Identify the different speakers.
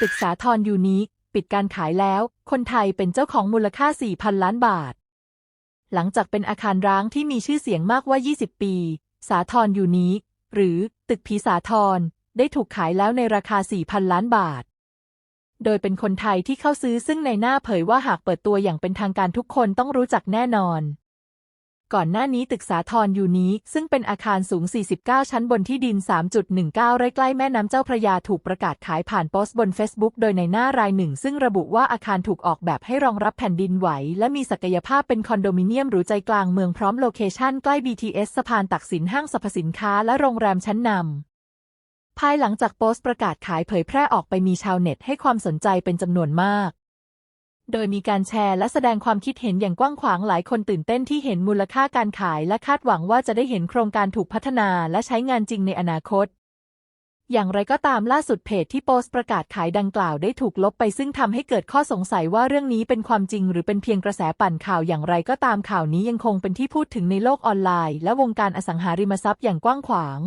Speaker 1: ตึกสาทรยูนิคปิดการขายแล้ว คนไทยเป็นเจ้าของมูลค่า 4,000 ล้านบาท หลังจากเป็นอาคารร้างที่มีชื่อเสียงมากว่า 20 ปี สาทรยูนิคหรือตึกผีสาทรได้ถูกขายแล้วในราคา 4,000 ล้านบาท โดยเป็นคนไทยที่เข้าซื้อซึ่งในหน้าเผยว่าหากเปิดตัวอย่างเป็นทางการทุกคนต้องรู้จักแน่นอน ก่อนหน้านี้ตึกสาทรอยู่นิคซึ่งเป็นอาคารสูง 49 ชั้นบนที่ดิน 3.19 ไร่ใกล้แม่น้ำเจ้าพระยาถูกประกาศขายผ่านโพสต์บน Facebook โดยในหน้ารายหนึ่ง ซึ่งระบุว่าอาคารถูกออกแบบให้รองรับแผ่นดินไหว และมีศักยภาพเป็นคอนโดมิเนียมหรูใจกลางเมืองพร้อมโลเคชั่นใกล้ BTS สะพานตักสินห้างสรรพสินค้าและโรงแรมชั้นนำภายหลังจากโพสต์ประกาศขายเผยแพร่ออกไปมีชาวเน็ตให้ความสนใจเป็นจำนวนมาก โดยมีการแชร์และแสดงความคิดเห็นอย่างกว้างขวางหลายคนตื่นเต้นที่เห็นมูลค่าการขายและคาดหวังว่าจะได้เห็นโครงการถูกพัฒนาและใช้งานจริงในอนาคต อย่างไรก็ตามล่าสุดเพจที่โพสต์ประกาศขายดังกล่าวได้ถูกลบไปซึ่งทำให้เกิดข้อสงสัยว่าเรื่องนี้เป็นความจริง หรือเป็นเพียงกระแสปั่นข่าวอย่างไรก็ตามข่าวนี้ยังคงเป็นที่พูดถึงในโลกออนไลน์ และวงการอสังหาริมทรัพย์อย่างกว้างขวาง